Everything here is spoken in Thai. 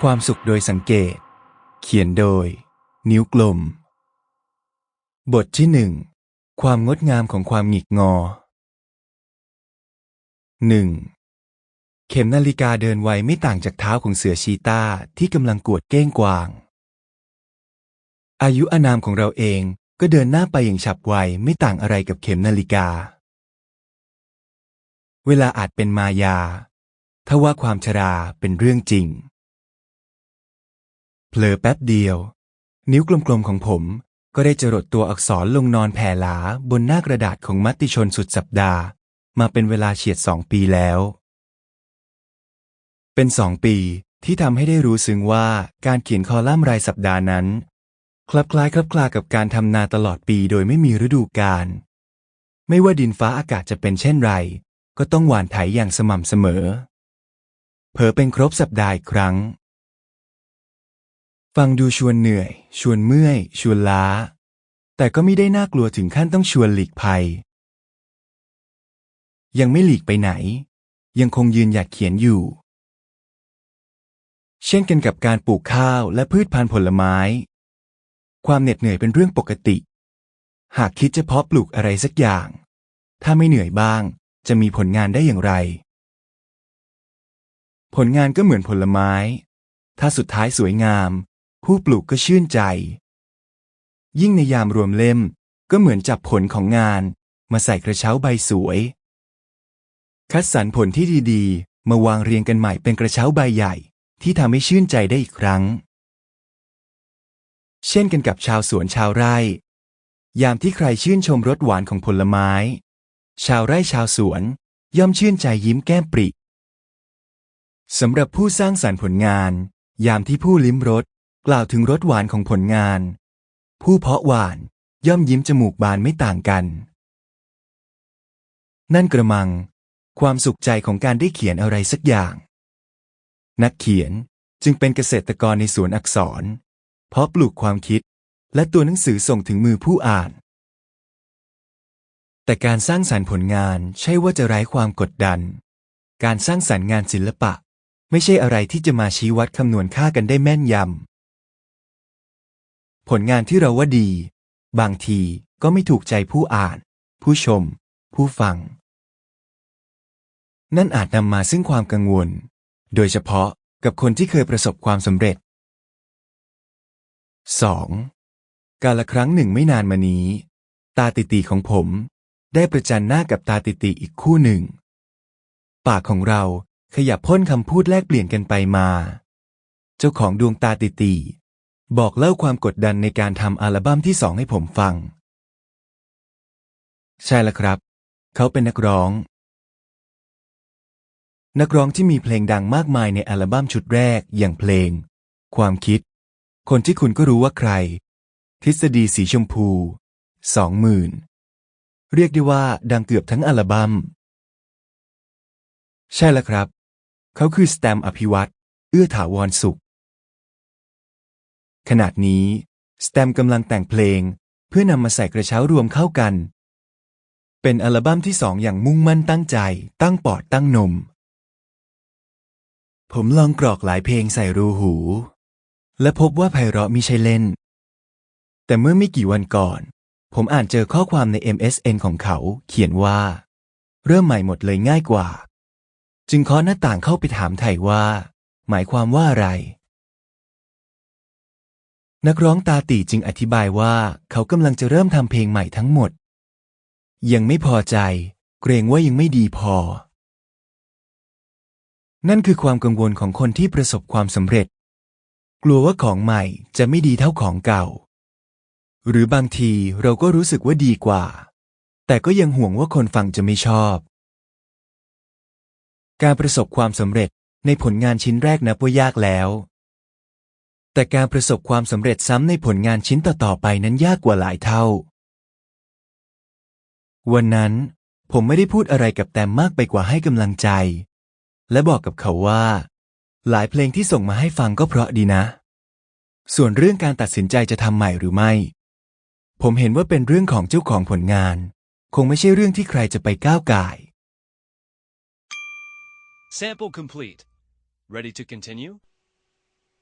ความสุขโดยสังเกต เขียนโดย นิ้วกลม บทที่หนึ่งความงดงามของความหงิกงอหนึ่งเข็มนาฬิกาเดินไวไม่ต่างจากเท้าของเสือชีตาที่กำลังกวดเก้งกวาง อายุอานามของเราเองก็เดินหน้าไปอย่างฉับไวไม่ต่างอะไรกับเข็มนาฬิกา เวลาอาจเป็นมายาถ้าว่าความชราเป็นเรื่องจริง เผลอแป๊บเดียว นิ้วกลมๆของผมก็ได้จรดตัวอักษรลงนอนแผ่หลาบนหน้ากระดาษของมัตติชนสุดสัปดาห์ มาเป็นเวลาเฉียดสองปีแล้ว เป็นสองปีที่ทำให้ได้รู้ซึ้งว่าการเขียนคอลัมน์รายสัปดาห์นั้น คลับคล้ายคลับคลากับการทำนาตลอดปีโดยไม่มีฤดูกาลไม่ว่าดินฟ้าอากาศจะเป็นเช่นไร ก็ต้องหว่านไถอย่างสม่ำเสมอ เผอเป็นครบสัปดาห์อีกครั้ง ฟังดูชวนเหนื่อย ชวนเมื่อย ชวนล้า แต่ก็ไม่ได้น่ากลัวถึงขั้นต้องชวนหลีกภัย ยังไม่หลีกไปไหน ยังคงยืนหยัดเขียนอยู่ เช่นกันกับการปลูกข้าวและพืชพันธุ์ผลไม้ ความเหน็ดเหนื่อยเป็นเรื่องปกติ หากคิดจะเพาะปลูกอะไรสักอย่าง ถ้าไม่เหนื่อยบ้าง จะมีผลงานได้อย่างไร ผลงานก็เหมือนผลไม้ ถ้าสุดท้ายสวยงาม ผู้ปลูกก็ชื่นใจ ยิ่งในยามรวมเล่มก็เหมือนจับผลของงานมาใส่กระเช้าใบสวย คัดสรรผลที่ดีๆ มาวางเรียงกันใหม่เป็นกระเช้าใบใหญ่ที่ทำให้ชื่นใจได้อีกครั้ง เช่นกันกับชาวสวนชาวไร่ ยามที่ใครชื่นชมรสหวานของผลไม้ ชาวไร่ชาวสวน ย่อมชื่นใจยิ้มแก้มปริสำหรับผู้สร้างสรรค์ผลงาน ยามที่ผู้ลิ้มรสกล่าวถึงรสหวานของผลงาน ผู้เพาะหวานย่อมยิ้มจมูกบานไม่ต่างกัน นั่นกระมัง ความสุขใจของการได้เขียนอะไรสักอย่าง นักเขียนจึงเป็นเกษตรกรในสวนอักษร เพาะปลูกความคิดและตัวหนังสือส่งถึงมือผู้อ่าน แต่การสร้างสรรค์ผลงานใช่ว่าจะไร้ความกดดัน การสร้างสรรค์งานศิลปะ ไม่ใช่อะไรที่จะมาชี้วัดคำนวณค่ากันได้แม่นยำ ผลงานที่เราว่าดี บางทีก็ไม่ถูกใจผู้อ่าน ผู้ชม ผู้ฟัง นั่นอาจนำมาซึ่งความกังวล โดยเฉพาะกับคนที่เคยประสบความสำเร็จ 2. กาละครั้งหนึ่งไม่นานมานี้ ตาติติของผม ได้ประจันหน้ากับตาติติอีกคู่หนึ่ง ปากของเราขยับพ่นคำพูดแลกเปลี่ยนกันไปมา เจ้าของดวงตาติติบอกเล่าความกดดันในการทำอัลบั้มที่สองให้ผมฟัง ใช่แล้วครับ เขาเป็นนักร้อง นักร้องที่มีเพลงดังมากมายในอัลบั้มชุดแรกอย่างเพลง ความคิด คนที่คุณก็รู้ว่าใคร ทฤษฎีสีชมพูสองหมื่น เรียกได้ว่าดังเกือบทั้งอัลบั้ม ใช่แล้วครับ เขาคือสแตมอภิวัตเอื้อถาวรสุข ขนาดนี้ สแตมกำลังแต่งเพลง เพื่อนำมาใส่กระเช้ารวมเข้ากัน เป็นอัลบั้มที่สองอย่างมุ่งมั่นตั้งใจ ตั้งปอดตั้งนม ผมลองกรอกหลายเพลงใส่รูหู และพบว่าไพเราะมิใช่เล่น แต่เมื่อไม่กี่วันก่อน ผมอ่านเจอข้อความใน MSN ของเขา เขียนว่า เริ่มใหม่หมดเลยง่ายกว่า จึงเคาะหน้าต่างเข้าไปถามไถ่ว่า หมายความว่าอะไร นักร้องตาตีจึงอธิบายว่าเขากำลังจะเริ่มทำเพลงใหม่ทั้งหมด ยังไม่พอใจ เกรงว่ายังไม่ดีพอ นั่นคือความกังวลของคนที่ประสบความสำเร็จ กลัวว่าของใหม่จะไม่ดีเท่าของเก่า หรือบางทีเราก็รู้สึกว่าดีกว่า แต่ก็ยังห่วงว่าคนฟังจะไม่ชอบ การประสบความสำเร็จในผลงานชิ้นแรกนับว่ายากแล้ว แต่การประสบความสำเร็จซ้ำในผลงานชิ้นต่อๆไปนั้นยากกว่าหลายเท่า วันนั้นผมไม่ได้พูดอะไรกับแตมมากไปกว่าให้กำลังใจ และบอกกับเขาว่า หลายเพลงที่ส่งมาให้ฟังก็เพราะดีนะ ส่วนเรื่องการตัดสินใจจะทำใหม่หรือไม่ ผมเห็นว่าเป็นเรื่องของเจ้าของผลงาน คงไม่ใช่เรื่องที่ใครจะไปก้าวก่าย Sample complete. Ready to continue?